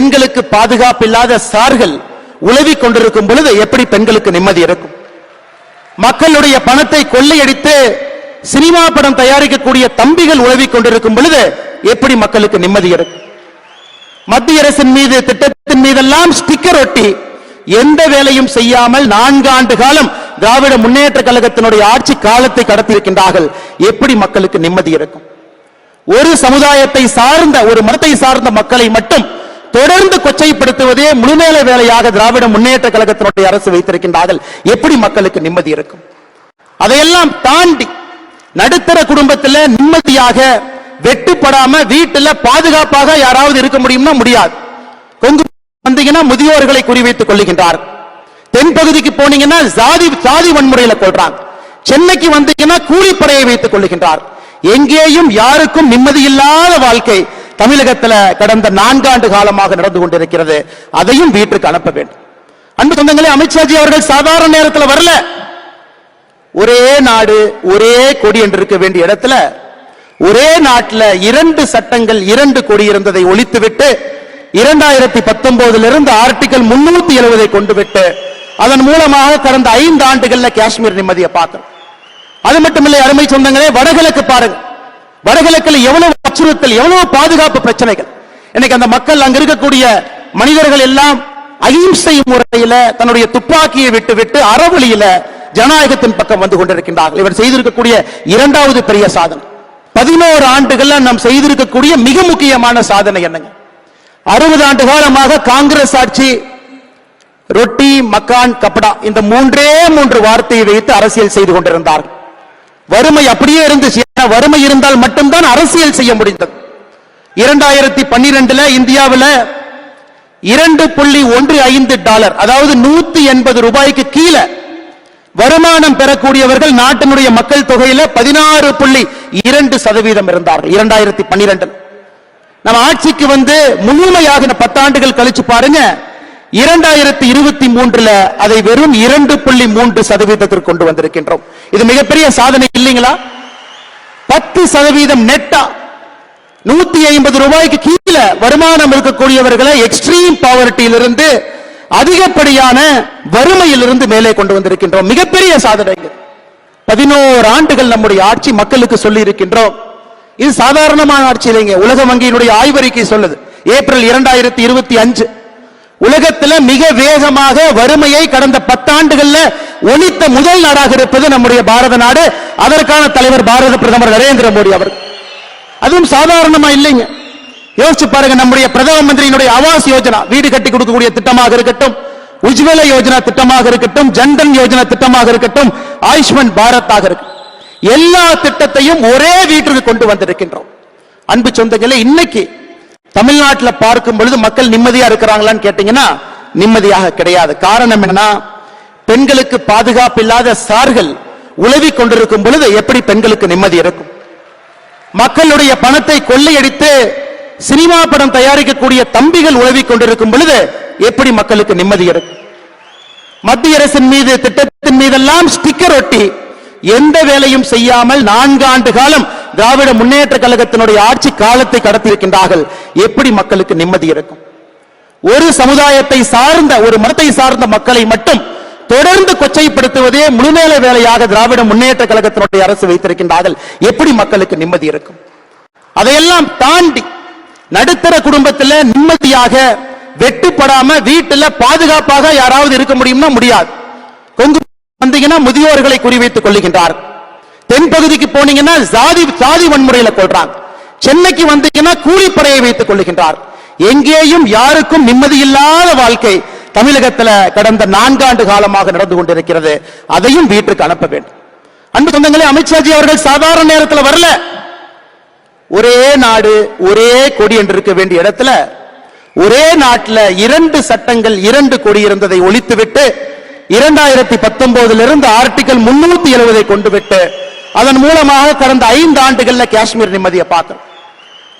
பெண்களுக்கு பாதுகாப்பு இல்லாத சார்கள் உழவி கொண்டிருக்கும் பொழுது எப்படி பெண்களுக்கு நிம்மதி இருக்கும்? மக்களுடைய பணத்தை கொள்ளையடித்து சினிமா படம் தயாரிக்கக்கூடிய தம்பிகள் உழவி கொண்டிருக்கும் பொழுது எப்படி மக்களுக்கு நிம்மதி இருக்கும்? மத்திய அரசின் மீது திட்டத்தின் மீதெல்லாம் ஸ்டிக்கர் ஒட்டி எந்த வேலையும் செய்யாமல் நான்கு ஆண்டு காலம் திராவிட முன்னேற்ற கழகத்தினுடைய ஆட்சி காலத்தை கடத்தியிருக்கின்றார்கள். எப்படி மக்களுக்கு நிம்மதி இருக்கும்? ஒரு சமுதாயத்தை சார்ந்த ஒரு மதத்தை சார்ந்த மக்களை மட்டும் தொடர்ந்து கொச்சைப்படுத்துவதே முழுநேர வேலையாக திராவிட முன்னேற்ற கழகத்தினுடைய அரசு வைத்திருக்கின்றார்கள். எப்படி மக்களுக்கு நிம்மதி இருக்கும்? அதையெல்லாம் தாண்டி நடுத்தர குடும்பத்துல நிம்மதியாக வெட்டுப்படாம வீட்டுல பாதுகாப்பாக யாராவது இருக்க முடியும்னா முடியாது. கொங்கு வந்தீங்கன்னா முதியோர்களை குறிவைத்துக் கொள்ளுகின்றார். தென்பகுதிக்கு போனீங்கன்னா சாதி சாதி வன்முறையில கொள்றாங்க. சென்னைக்கு வந்தீங்கன்னா கூலிப்படையை வைத்துக் கொள்ளுகின்றார். எங்கேயும் யாருக்கும் நிம்மதி இல்லாத வாழ்க்கை. தமிழகத்துல கடந்த நான்காண்டு காலமாக நடந்து கொண்டிருக்கிறது. அதையும் வீட்டுக்கு அனுப்ப வேண்டும். அன்பு சொந்தங்களே அமித்ஷாஜி அவர்கள் சாதாரண நேரத்தில் வரல. ஒரே நாடு ஒரே கொடி என்று இருக்க வேண்டிய இடத்துல ஒரே நாட்டில் இரண்டு சட்டங்கள் இரண்டு கொடி இருந்ததை ஒழித்துவிட்டு இரண்டாயிரத்தி பத்தொன்பதுல இருந்து ஆர்டிகல் முன்னூத்தி எழுபதை கொண்டு விட்டு அதன் மூலமாக கடந்த ஐந்து ஆண்டுகள்ல காஷ்மீர் நிம்மதியை பார்த்தோம் அது மட்டுமில்லை அருமை சொந்தங்களே வடகிழக்கு பாருங்க. வடகிழக்கில் எவ்வளவு அச்சுறுத்தல் எவ்வளவு பாதுகாப்பு பிரச்சனைகள்? இன்னைக்கு அந்த மக்கள் அங்க இருக்கக்கூடிய மனிதர்கள் எல்லாம் அகிம்சை முறையில தன்னுடைய துப்பாக்கியை விட்டு விட்டு அறவழியில ஜனநாயகத்தின் பக்கம் வந்து கொண்டிருக்கின்றார்கள். இவர் செய்திருக்கக்கூடிய இரண்டாவது பெரிய சாதனை. பதினோரு ஆண்டுகள்ல நாம் செய்திருக்கக்கூடிய மிக முக்கியமான சாதனை என்னங்க? அறுபது ஆண்டு காலமாக காங்கிரஸ் ஆட்சி ரொட்டி மக்கான் கப்படா இந்த மூன்றே மூன்று வார்த்தையை வைத்து அரசியல் செய்து கொண்டிருந்தார்கள். வறுமை அப்படியே இருந்துச்சு வறுமை இருந்தால் மட்டும்தான் அரசியல் செய்ய முடிந்தது. இரண்டாயிரத்தி பன்னிரெண்டுல இந்தியாவில் இரண்டு புள்ளி ஒன்று ஐந்து டாலர் அதாவது நூத்தி எண்பது ரூபாய்க்கு கீழே வருமானம் பெறக்கூடியவர்கள் நாட்டினுடைய மக்கள் தொகையில பதினாறு புள்ளி இரண்டு சதவீதம் இருந்தார்கள் இரண்டாயிரத்தி பன்னிரெண்டு நம்ம ஆட்சிக்கு வந்து முழுமையாக பத்தாண்டுகள் கழிச்சு பாருங்க இரண்டாயிரத்தி இருபத்தி மூன்றுல அதை வெறும் இரண்டு புள்ளி மூன்று சதவீதத்திற்கு கொண்டு வந்திருக்கின்றோம். இது மிகப்பெரிய சாதனை இல்லைங்களா? பத்து சதவீதம் நெட்டா நூத்தி ஐம்பது ரூபாய்க்கு கீழே வருமானம் இருக்கக்கூடியவர்களை எக்ஸ்ட்ரீம் பாவர்ட்டியிலிருந்து அதிகப்படியான வறுமையிலிருந்து மேலே கொண்டு வந்திருக்கின்றோம். மிகப்பெரிய சாதனைகள். பதினோரு ஆண்டுகள் நம்முடைய ஆட்சி மக்களுக்கு சொல்லி இருக்கின்றோம் இது சாதாரணமான ஆட்சி இல்லைங்க. உலக வங்கியினுடைய ஆய்வறிக்கை சொல்லுது. ஏப்ரல் இரண்டாயிரத்தி இருபத்தி அஞ்சு. உலகத்தில் மிக வேகமாக வறுமையை கடந்த பத்தாண்டுகள்ல ஒழித்த முதல் நாடாக இருப்பது நம்முடைய பாரத நாடு. அதற்கான தலைவர் பாரத பிரதமர் நரேந்திர மோடி அவர். அதுவும் சாதாரணமா இல்லைங்க. யோசிச்சு பாருங்க நம்முடைய பிரதம மந்திரியினுடைய ஆவாஸ் யோஜனா வீடு கட்டி கொடுக்கக்கூடிய திட்டமாக இருக்கட்டும் உஜ்வல யோஜனா திட்டமாக இருக்கட்டும் ஜன்தன் யோஜனா திட்டமாக இருக்கட்டும் ஆயுஷ்மான் பாரத்தாக இருக்கட்டும் எல்லா திட்டத்தையும் ஒரே வீட்டிற்கு கொண்டு வந்திருக்கின்றோம். அன்பு சொந்தங்களே இன்னைக்கு தமிழ்நாட்டில் பார்க்கும் பொழுது மக்கள் நிம்மதியா இருக்கிறாங்களான்னு கேட்டீங்கன்னா நிம்மதியாக கிடையாது. காரணம் என்னன்னா பெண்களுக்கு பாதுகாப்பு இல்லாத சார்கள் உழவி கொண்டிருக்கும் பொழுது எப்படி பெண்களுக்கு நிம்மதி இருக்கும்? மக்களுடைய பணத்தை கொள்ளையடித்து சினிமா படம் தயாரிக்கக்கூடிய தம்பிகள் உழவி கொண்டிருக்கும் பொழுது எப்படி மக்களுக்கு நிம்மதி இருக்கும்? மத்திய அரசின் மீது திட்டத்தின் மீதெல்லாம் ஸ்டிக்கர் ஒட்டி எந்த வேலையும் செய்யாமல் நான்கு ஆண்டு காலம் திராவிட முன்னேற்ற கழகத்தினுடைய ஆட்சி காலத்தை கடத்தியிருக்கின்றார்கள். எப்படி மக்களுக்கு நிம்மதி இருக்கும்? ஒரு சமுதாயத்தை சார்ந்த ஒரு மதத்தை சார்ந்த மக்களை மட்டும் தொடர்ந்து கொச்சைப்படுத்துவதே முழுநேர வேலையாக திராவிட முன்னேற்ற கழகத்தினுடைய அரசு வைத்திருக்கின்றார்கள். எப்படி மக்களுக்கு நிம்மதி இருக்கும்? அதையெல்லாம் தாண்டி நடுத்தர குடும்பத்துல நிம்மதியாக வெட்டுப்படாம வீட்டுல பாதுகாப்பாக யாராவது இருக்க முடியும்னா முடியாது. கொங்கு வந்தீங்கன்னா முதியோர்களை குறிவைத்துக் கொள்ளுகின்றார். தென் பகுதிக்கு போனீங்கன்னா சாதி சாதி வன்முறையில கொள்றாங்க சென்னைக்கு வந்தீங்கன்னா கூலிப்படையை வைத்துக் கொள்ளுகின்றார். எங்கேயும் யாருக்கும் நிம்மதி இல்லாத வாழ்க்கை தமிழகத்துல கடந்த நான்காண்டு காலமாக நடந்து கொண்டிருக்கிறது. அதையும் வீட்டுக்கு அனுப்ப வேண்டும். அன்பு சொந்தங்களே அமித்ஷாஜி அவர்கள் சாதாரண நேரத்தில் வரல. ஒரே நாடு ஒரே கொடி என்று இருக்க வேண்டிய இடத்துல ஒரே நாட்டில் இரண்டு சட்டங்கள் இரண்டு கொடி இருந்ததை ஒழித்துவிட்டு இரண்டாயிரத்தி பத்தொன்பதுல இருந்து ஆர்டிகல் முன்னூத்தி எழுபதை கொண்டு விட்டு அதன் மூலமாக கடந்த ஐந்து ஆண்டுகள்ல காஷ்மீர் நிம்மதியை பார்த்தோம்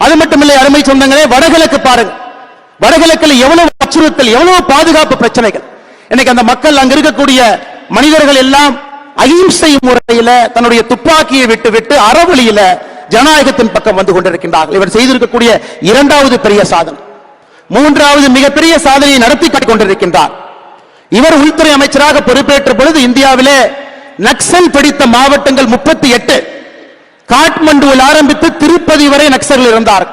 அது மட்டுமில்லை அருமை சொந்தங்களே வடகிழக்கு பாருங்க. வடகிழக்கில் எவ்வளவு அச்சுறுத்தல் எவ்வளவு பாதுகாப்பு பிரச்சனைகள். இன்னைக்கு அந்த மக்கள் அங்க இருக்கக்கூடிய மனிதர்கள் எல்லாம் அகிம்சை முறையில தன்னுடைய துப்பாக்கியை விட்டு விட்டு அறவழியில ஜனநாயகத்தின் பக்கம் வந்து கொண்டிருக்கின்றார்கள். இவர் செய்திருக்கக்கூடிய இரண்டாவது பெரிய சாதனை. மூன்றாவது மிகப்பெரிய சாதனையை நடத்தி காட்டிக் கொண்டிருக்கின்றார். இவர் உள்துறை அமைச்சராக பொறுப்பேற்ற பொழுது இந்தியாவிலே நக்சல் பிடித்த மாவட்டங்கள் முப்பத்தி எட்டு. காட்மண்டுவில் ஆரம்பித்து திருப்பதி வரை நக்சல்கள் இருந்தார்.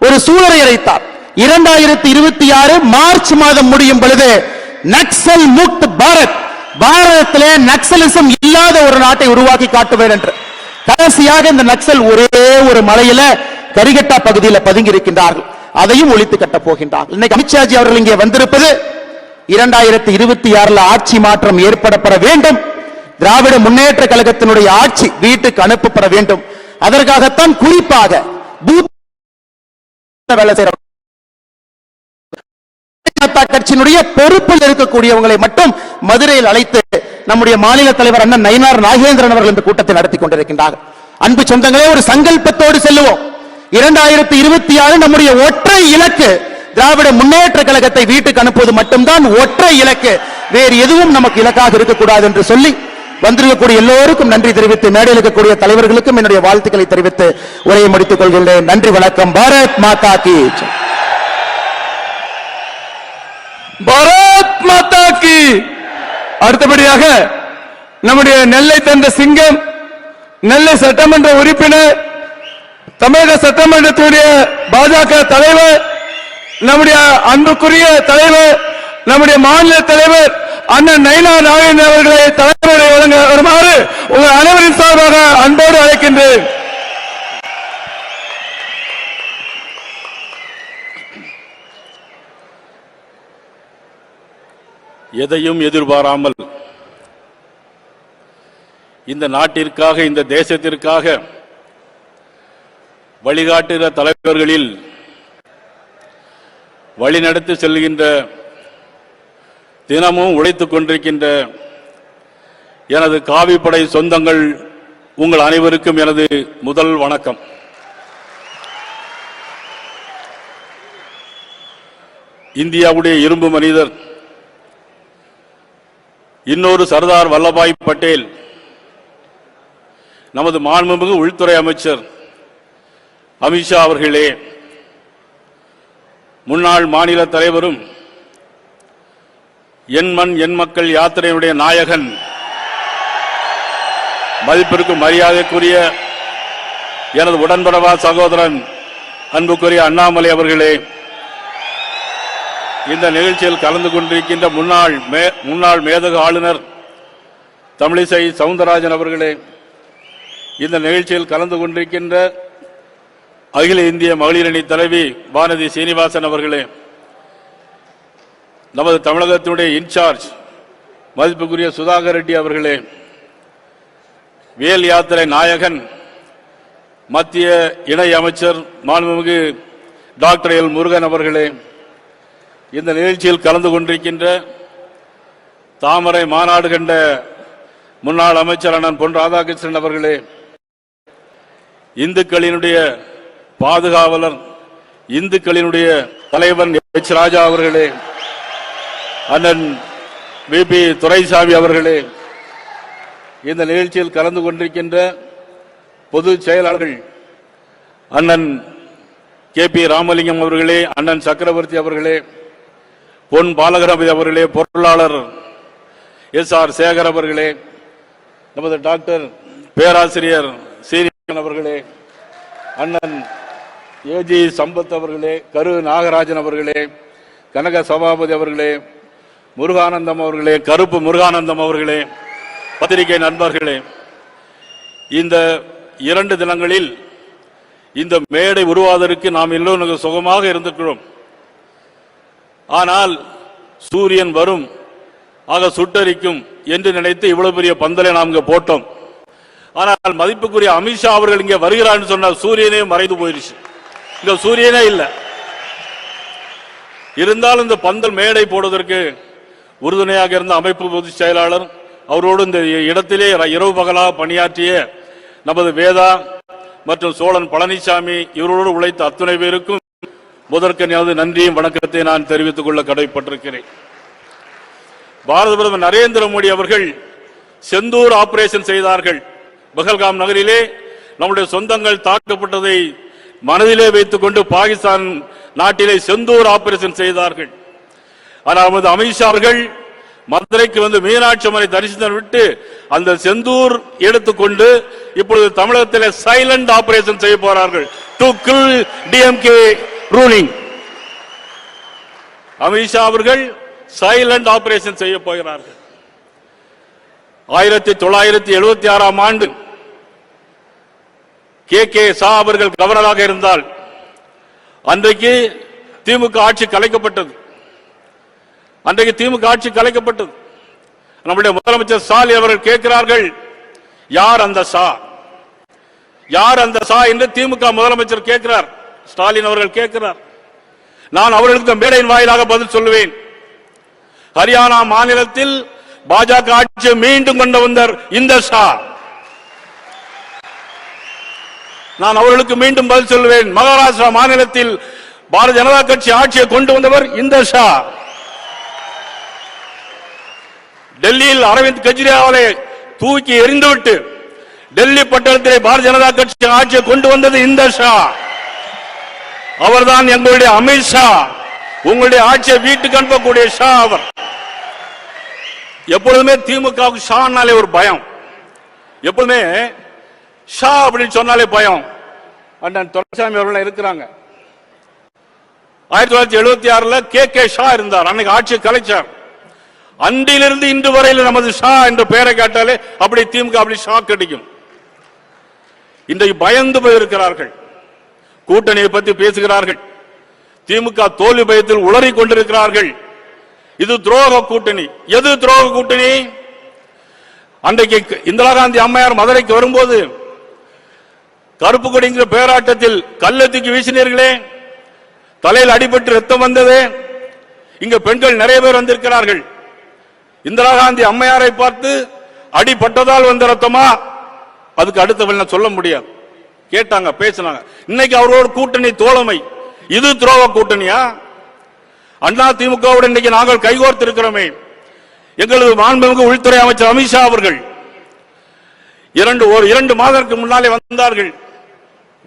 ஒரு சூழலை அழைத்தார். இரண்டாயிரத்தி இருபத்தி ஆறு மார்ச் மாதம் முடியும் பொழுது நக்சல் முக்த் பாரத். பாரதத்திலே நக்சலிசம் இல்லாத ஒரு நாட்டை உருவாக்கி காட்டுவேன் என்று. கடைசியாக இந்த நக்சல் ஒரே ஒரு மலையில கரிகட்டா பகுதியில் பதுங்கி இருக்கின்றார்கள் அதையும் ஒழித்து கட்டப் போகின்றார்கள். இன்னைக்கு அமித்ஷாஜி அவர்கள் இங்கே வந்திருப்பது இரண்டாயிரத்தி இருபத்தி ஆறுல ஆட்சி மாற்றம் ஏற்படப்பட வேண்டும். திராவிட முன்னேற்ற கழகத்தினுடைய ஆட்சி வீட்டுக்கு அனுப்பப்பட வேண்டும். அதற்காகத்தான் குறிப்பாக வேலை செய்யற கட்சியினுடைய பொறுப்பில் இருக்கக்கூடியவங்களை மட்டும் மதுரையில் அழைத்து நம்முடைய மாநில தலைவர் அண்ணன் நயினார் நாகேந்திரன் அவர்கள் இந்த கூட்டத்தை நடத்தி கொண்டிருக்கின்றார்கள். அன்பு சொந்தங்களே ஒரு சங்கல்பத்தோடு செல்லுவோம். இரண்டாயிரத்தி இருபத்தி ஆறு நம்முடைய ஒற்றை இலக்கு திராவிட முன்னேற்ற கழகத்தை வீட்டுக்கு அனுப்புவது மட்டும்தான் ஒற்றை இலக்கு. வேறு எதுவும் நமக்கு இலக்காக இருக்கக்கூடாது என்று சொல்லி வந்திருக்கக்கூடிய எல்லோருக்கும் நன்றி தெரிவித்து மேடையில் இருக்கக்கூடிய தலைவர்களுக்கும் என்னுடைய வாழ்த்துக்களை தெரிவித்து உரையை முடித்துக் கொள்கின்றேன். நன்றி வணக்கம். பாரத் மாதா கி பாரத் மாதா கி அடுத்தபடியாக நம்முடைய நெல்லை தந்த சிங்கம் நெல்லை சட்டமன்ற உறுப்பினர் தமிழக சட்டமன்றத்துடைய பாஜக தலைவர் நம்முடைய அன்புக்குரிய தலைவர் நம்முடைய மாநில தலைவர் அண்ணன் நைனா நாகேந்திரன் அவர்களை தலைவரை வழங்க வருமாறு உங்கள் அனைவரின் சார்பாக அன்போடு அழைக்கின்றேன். எதையும் எதிர்பாராமல் இந்த நாட்டிற்காக இந்த தேசத்திற்காக வழிகாட்டுகிற தலைவர்களில் வழிநடத்தி செல்கின்ற தினமும் உழைத்துக் கொண்டிருக்கின்ற எனது காவிப்படை சொந்தங்கள் உங்கள் அனைவருக்கும் எனது முதல் வணக்கம். இந்தியாவுடைய இரும்பு மனிதர் இன்னொரு சர்தார் வல்லபாய் பட்டேல் நமது மாண்புமிகு உள்துறை அமைச்சர் அமித்ஷா அவர்களே முன்னாள் மாநில தலைவரும் என் மண் என் மக்கள் யாத்திரையினுடைய நாயகன் மதிப்பிற்கும் மரியாதைக்குரிய எனது உடன்படவா சகோதரன் அன்புக்குரிய அண்ணாமலை அவர்களே இந்த நிகழ்ச்சியில் கலந்து கொண்டிருக்கின்ற முன்னாள் மே- முன்னாள் மேதக ஆளுநர் தமிழிசை சவுந்தரராஜன் அவர்களே இந்த நிகழ்ச்சியில் கலந்து கொண்டிருக்கின்ற அகில இந்திய மகளிரணி தலைவி வானதி சீனிவாசன் அவர்களே நமது தமிழகத்தினுடைய இன்சார்ஜ் மதிப்புக்குரிய சுதாகர் ரெட்டி அவர்களே வேல் யாத்திரை நாயகன் மத்திய இணை அமைச்சர் மாண்புமிகு டாக்டர் எல் முருகன் அவர்களே இந்த நிகழ்ச்சியில் கலந்து கொண்டிருக்கின்ற தாமரை மாநாடு கண்ட முன்னாள் அமைச்சர் அண்ணன் பொன் ராதாகிருஷ்ணன் அவர்களே இந்துக்களினுடைய பாதுகாவலர் இந்துக்களினுடைய தலைவன் எச் ராஜா அவர்களே அண்ணன் விபி துரைசாமி அவர்களே இந்த நிகழ்ச்சியில் கலந்து கொண்டிருக்கின்ற பொதுச் செயலாளர்கள் அண்ணன் கே பி ராமலிங்கம் அவர்களே அண்ணன் சக்கரவர்த்தி அவர்களே பொன் பாலகரபதி அவர்களே பொருளாளர் எஸ் ஆர் சேகர் அவர்களே நமது டாக்டர் பேராசிரியர் சீரியன் அவர்களே அண்ணன் ஏஜி சம்பத் அவர்களே கரு நாகராஜன் அவர்களே கனக சபாபதி அவர்களே முருகானந்தம் அவர்களே கருப்பு முருகானந்தம் அவர்களே பத்திரிகை நண்பர்களே இந்த இரண்டு தினங்களில் இந்த மேடை உருவாவதற்கு நாம் எல்லோரும் சுகமாக இருந்திருக்கிறோம். ஆனால் சூரியன் வரும் ஆக சுட்டரிக்கும் என்று நினைத்து இவ்வளவு பெரிய பந்தலை நாம் இங்கே போட்டோம். ஆனால் மதிப்புக்குரிய அமித்ஷா அவர்கள் இங்கே வருகிறான்னு சொன்னால் சூரியனே மறைந்து போயிருச்சு. இங்க சூரியனே இல்லை. இருந்தாலும் இந்த பந்தல் மேடை போடுவதற்கு உறுதுணையாக இருந்த அமைப்பு பொதுச் செயலாளர் அவரோடு இந்த இடத்திலே இரவு பகலாக பணியாற்றிய நமது வேதா மற்றும் சோழன் பழனிசாமி இவரோடு உழைத்த அத்துணை பேருக்கும் முதற்கன் எனது நன்றியும் வணக்கத்தை நான் தெரிவித்துக் கொள்ள கடமைப்பட்டிருக்கிறேன் பாரத பிரதமர் நரேந்திர மோடி அவர்கள் செந்தூர் ஆபரேஷன் செய்தார்கள். பகல்காம் நகரிலே நம்முடைய சொந்தங்கள் தாக்கப்பட்டதை மனதிலே வைத்துக் கொண்டு பாகிஸ்தான் நாட்டிலே செந்தூர் ஆபரேஷன் செய்தார்கள். ஆனால் நமது அமித்ஷா அவர்கள் மதுரைக்கு வந்து மீனாட்சி அம்மனை தரிசனம் விட்டு அந்த செந்தூர் எடுத்துக்கொண்டு இப்பொழுது தமிழகத்தில் சைலண்ட் ஆபரேஷன் செய்ய போறார்கள். To kill DMK ruling Amit Shah அவர்கள் சைலண்ட் ஆபரேஷன் செய்ய போகிறார்கள். ஆயிரத்தி தொள்ளாயிரத்தி எழுபத்தி ஆறாம் ஆண்டு கே கே சா அவர்கள் கவர்னராக இருந்தால் அன்றைக்கு திமுக ஆட்சி கலைக்கப்பட்டது. அன்றைக்கு திமுக ஆட்சி கலைக்கப்பட்டது நம்முடைய முதலமைச்சர் ஸ்டாலின் அவர்கள் கேட்கிறார்கள் யார் அந்த சா? யார் அந்த சா? என்று திமுக முதலமைச்சர் கேட்கிறார். ஸ்டாலின் அவர்கள் கேட்கிறார். நான் அவர்களுக்கு மேடையின் வாயிலாக பதில் சொல்லுவேன். ஹரியானா மாநிலத்தில் பாஜக ஆட்சியை மீண்டும் கொண்டு வந்தார் இந்த ஷா நான் அவர்களுக்கு மீண்டும் பதில் சொல்லுவேன். மகாராஷ்டிரா மாநிலத்தில் பாரதிய ஜனதா கட்சி ஆட்சியை கொண்டு வந்தவர் இந்த ஷா டெல்லியில் அரவிந்த் கெஜ்ரிவாலை தூக்கி எறிந்துவிட்டு டெல்லி பட்டணத்திலே பாரதிய ஜனதா கட்சி ஆட்சியை கொண்டு வந்தது இந்த ஷா. அவர்தான் எங்களுடைய அமித்ஷா உங்களுடைய ஆட்சியை வீட்டுக்கு அனுப்பக்கூடிய ஷா அவர். எப்பொழுதுமே திமுகவுக்கு ஷானாலே ஒரு பயம். எப்பொழுதுமே ஷா அப்படின்னு சொன்னாலே பயம். அண்ணன் துரைசாமி அவர்கள் இருக்கிறாங்க. ஆயிரத்தி தொள்ளாயிரத்தி எழுபத்தி ஆறுல கே கே ஷா இருந்தார். அன்னைக்கு ஆட்சியை கலைச்சார். அன்றிலிருந்து இன்று வரையில் நமது ஷா என்ற பெயரை கேட்டாலே அப்படி திமுக அப்படி ஷாக் கிடைக்கும் இன்றைக்கு பயந்து போயிருக்கிறார்கள். கூட்டணியை பற்றி பேசுகிறார்கள். திமுக தோல்வி பயத்தில் உளறிக் கொண்டிருக்கிறார்கள். இது துரோக கூட்டணி. எது துரோக கூட்டணி? அன்றைக்கு இந்திரா காந்தி அம்மையார் மதுரைக்கு வரும்போது கருப்பு கொடிங்கிற பேராட்டத்தில் கல்லத்துக்கு வீசினீர்களே. தலையில் அடிபட்டு ரத்தம் வந்தது. இங்க பெண்கள் நிறைய பேர் வந்திருக்கிறார்கள். இந்திரா காந்தி அம்மையாரை பார்த்து அடிபட்டதால் வந்த ரத்தமா அதுக்கு அடுத்த சொல்ல முடியாது. கேட்டாங்க பேசினாங்க. இன்னைக்கு அவரோட கூட்டணி தோழமை. இது துரோக கூட்டணியா? அண்ணா திமுகவுடன் இன்னைக்கு நாங்கள் கைகோர்த்து இருக்கிறோமே எங்களது மாண்புமிகு உள்துறை அமைச்சர் அமித்ஷா அவர்கள் இரண்டு ஒரு இரண்டு மாதத்திற்கு முன்னாலே வந்தார்கள்.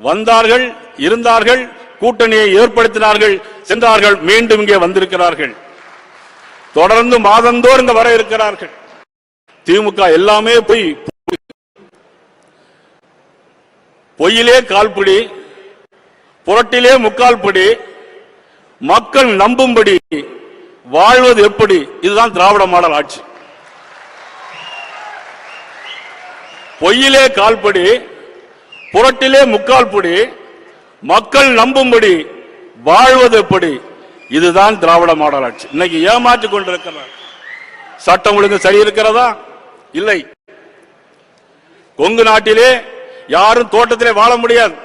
வந்தார்கள் இருந்தார்கள் கூட்டணியை ஏற்படுத்தினார்கள் சென்றார்கள் மீண்டும் இங்கே வந்திருக்கிறார்கள். தொடர்ந்து மாதந்தோறும் இங்க வர இருக்கிறார்கள். திமுக எல்லாமே பொய் பொய்யிலே கால்பிடி புரட்டிலே முக்கால் படி மக்கள் நம்பும்படி வாழ்வது எப்படி? இதுதான் திராவிட மாடல் ஆட்சி. பொய்யிலே கால்படி புரட்டிலே முக்கால் படி மக்கள் நம்பும்படி வாழ்வது எப்படி? இதுதான் திராவிட மாடல் ஆட்சி இன்னைக்கு ஏமாற்றிக் கொண்டிருக்கிறார். சட்டம் ஒழுங்கு சரி இருக்கிறதா இல்லை. கொங்கு நாட்டிலே யாரும் தோட்டத்திலே வாழ முடியாது.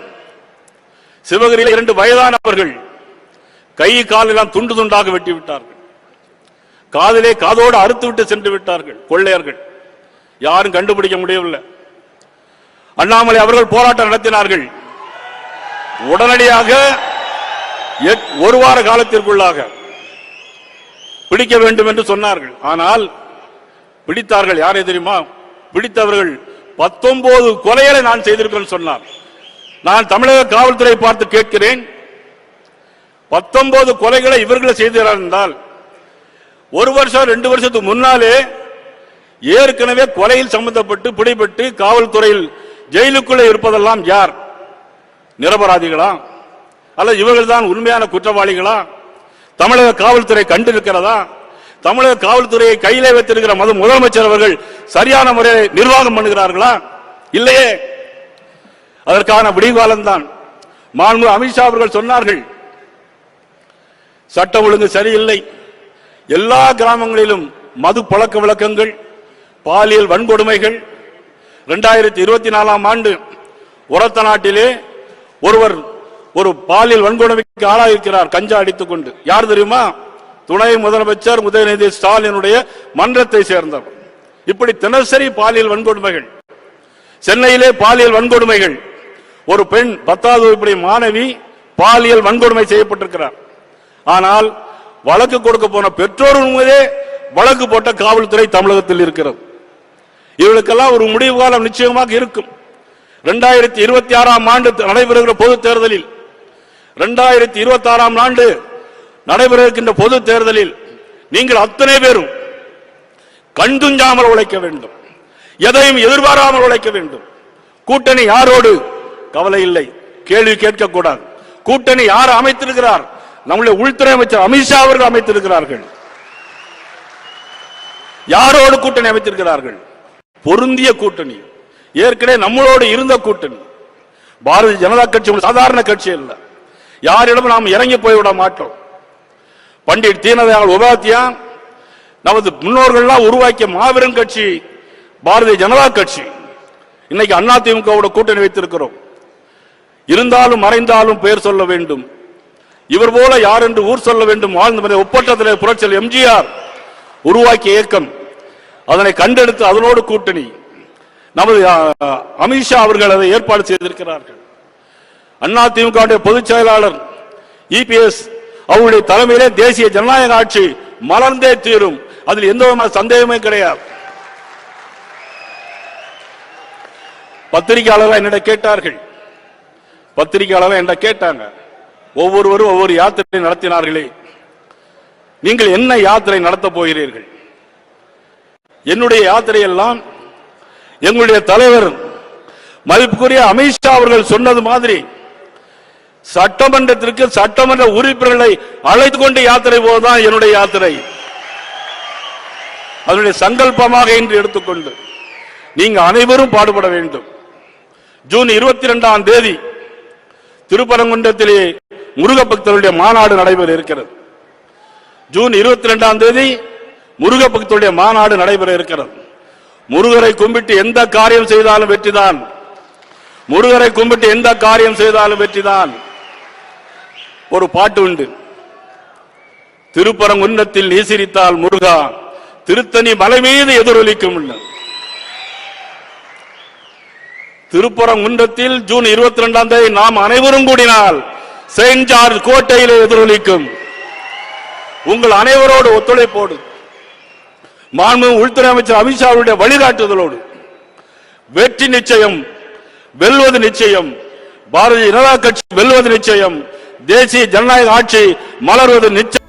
சிவகிரியில் இரண்டு வயதானவர்கள் கை காலெல்லாம் துண்டு துண்டாக வெட்டி விட்டார்கள். காதிலே காதோடு அறுத்து விட்டு சென்று விட்டார்கள் கொள்ளையர்கள். யாரும் கண்டுபிடிக்க முடியவில்லை. அண்ணாமலை அவர்கள் போராட்டம் நடத்தினார்கள். உடனடியாக ஒரு வார காலத்திற்குள்ளாக பிடிக்க வேண்டும் என்று சொன்னார்கள். ஆனால் பிடித்தார்கள் யாரை தெரியுமா? பிடித்தவர்கள் பத்தொன்பது கொலைகளை நான் செய்திருக்கிறேன் சொன்னார். நான் தமிழக காவல்துறை பார்த்து கேட்கிறேன். பத்தொன்பது கொலைகளை இவர்களை செய்திருந்தால் என்றால் ஒரு வருஷம் ரெண்டு வருஷத்துக்கு முன்னாலே ஏற்கனவே கொலையில் சம்பந்தப்பட்டு பிடிபட்டு காவல்துறையில் ஜெயிலுக்குள்ளே இருப்பதெல்லாம் யார்? நிரபராதிகளா? அல்ல இவர்கள் தான் உண்மையான குற்றவாளிகளா? தமிழக காவல்துறை கண்டிருக்கிறதா? தமிழக காவல்துறையை கையிலே வைத்திருக்கிற மது முதலமைச்சர் அவர்கள் சரியான முறையில் நிர்வாகம் பண்ணுகிறார்களா? இல்லையே. அதற்கான விடிகாலம் தான். மாண்பு அமித்ஷா அவர்கள் சொன்னார்கள் சட்டம் ஒழுங்கு சரியில்லை. எல்லா கிராமங்களிலும் மது பழக்க வழக்கங்கள் பாலியல் வன்கொடுமைகள். இரண்டாயிரத்தி இருபத்தி நாலாம் ஆண்டு உரத்த நாட்டிலே ஒருவர் ஒரு பாலியல் வன்கொடுமைக்கு ஆளாயிருக்கிறார் கஞ்சா அடித்துக் கொண்டு யார் தெரியுமா? துணை முதலமைச்சர் உதயநிதி ஸ்டாலினுடைய மன்றத்தை சேர்ந்தவர். இப்படி தினசரி பாலியல் வன்கொடுமைகள். சென்னையிலே பாலியல் வன்கொடுமைகள். ஒரு பெண் பத்தாவது வகுப்புடைய மாணவி பாலியல் வன்கொடுமை செய்யப்பட்டிருக்கிறார். ஆனால் வழக்கு கொடுக்க போன பெற்றோர் மீதே வழக்கு போட்ட காவல்துறை தமிழகத்தில் இருக்கிறது. இவர்களுக்கெல்லாம் ஒரு முடிவு காலம் நிச்சயமாக இருக்கும். இரண்டாயிரத்தி இருபத்தி ஆறாம் ஆண்டு நடைபெறுகிற பொது தேர்தலில் இரண்டாயிரத்தி இருபத்தி ஆறாம் ஆண்டு நடைபெற இருக்கின்ற பொது தேர்தலில் நீங்கள் அத்தனை பேரும் கண்டுஞ்சாமல் உழைக்க வேண்டும். எதையும் எதிர்பாராமல் உழைக்க வேண்டும். கூட்டணி யாரோடு? கவலை இல்லை. கேள்வி கேட்கக்கூடாது. கூட்டணி யார் அமைத்திருக்கிறார்? நம்முடைய உள்துறை அமைச்சர் அமித்ஷா அவர்கள் அமைத்திருக்கிறார்கள். யாரோடு கூட்டணி அமைத்திருக்கிறார்கள்? பொருந்திய கூட்டணி. ஏற்கனவே நம்மளோடு இருந்த கூட்டணி. பாரதிய ஜனதா கட்சி சாதாரண கட்சி இல்லை யாரிடமும் நாம் இறங்கி போய்விட மாட்டோம். பண்டிட் தீனதயாள் உபாத்தியா நமது முன்னோர்கள்லாம் உருவாக்கிய மாபெரும் கட்சி பாரதிய ஜனதா கட்சி. இன்னைக்கு அண்ணா திமுகவோட கூட்டணி வைத்திருக்கிறோம். இருந்தாலும் மறைந்தாலும் பெயர் சொல்ல வேண்டும். இவர் போல யார் என்று ஊர் சொல்ல வேண்டும். வாழ்ந்த ஒப்பட்டத்தில் புரட்சல் எம்ஜிஆர் உருவாக்கிய இயக்கம். அதனை கண்டெடுத்து அதனோடு கூட்டணி. நமது அமித்ஷா அவர்கள் அதை ஏற்பாடு செய்திருக்கிறார்கள். அண்ணா திமுக பொதுச் செயலாளர் இபிஎஸ் அவருடைய தலைமையிலே தேசிய ஜனநாயக ஆட்சி மலர்ந்தே தீரும். அதில் எந்த விதமான சந்தேகமே கிடையாது. பத்திரிகையாளர்கள் என்னிடம் கேட்டார்கள். பத்திரிகையாளர்கள் என்ன கேட்டாங்க. ஒவ்வொருவரும் ஒவ்வொரு யாத்திரை நடத்தினார்களே. நீங்கள் என்ன யாத்திரை நடத்தப் போகிறீர்கள்? என்னுடைய யாத்திரை எல்லாம் எங்களுடைய தலைவர் மதிப்புக்குரிய அமித்ஷா அவர்கள் சொன்னது மாதிரி சட்டமன்றத்திற்கு சட்டமன்ற உறுப்பினர்களை அழைத்து கொண்டு யாத்திரை போவதுதான் என்னுடைய யாத்திரை. அதனுடைய சங்கல்பமாக இன்று எடுத்துக்கொண்டு நீங்க அனைவரும் பாடுபட வேண்டும். ஜூன் இருபத்தி இரண்டாம் தேதி திருப்பரங்குன்றத்திலே முருக பக்தருடைய மாநாடு நடைபெற இருக்கிறது. ஜூன் இருபத்தி இரண்டாம் தேதி முருக பக்தருடைய மாநாடு நடைபெற இருக்கிறது. முருகரை கும்பிட்டு எந்த காரியம் செய்தாலும் வெற்றிதான். முருகரை கும்பிட்டு எந்த காரியம் செய்தாலும் வெற்றிதான். ஒரு பாட்டு உண்டு. திருப்பரங்குன்றத்தில் நீசிரித்தால் முருகா திருத்தணி மலை மீது எதிரொலிக்கும் திருப்பரங்குன்றத்தில் ஜூன் இருபத்தி ரெண்டாம் தேதி நாம் அனைவரும் கூடினால் செயின்ட் ஜார்ஜ் கோட்டையிலே எதிரொலிக்கும். உங்கள் அனைவரோடு ஒத்துழைப்போடு மாண்பு உள்துறை அமைச்சர் அமித்ஷாவுடைய வழிகாட்டுதலோடு வெற்றி நிச்சயம் வெல்வது நிச்சயம் பாரதிய ஜனதா கட்சி வெல்வது நிச்சயம் தேசிய ஜனநாயக ஆட்சி மலர்வது நிச்சயம்.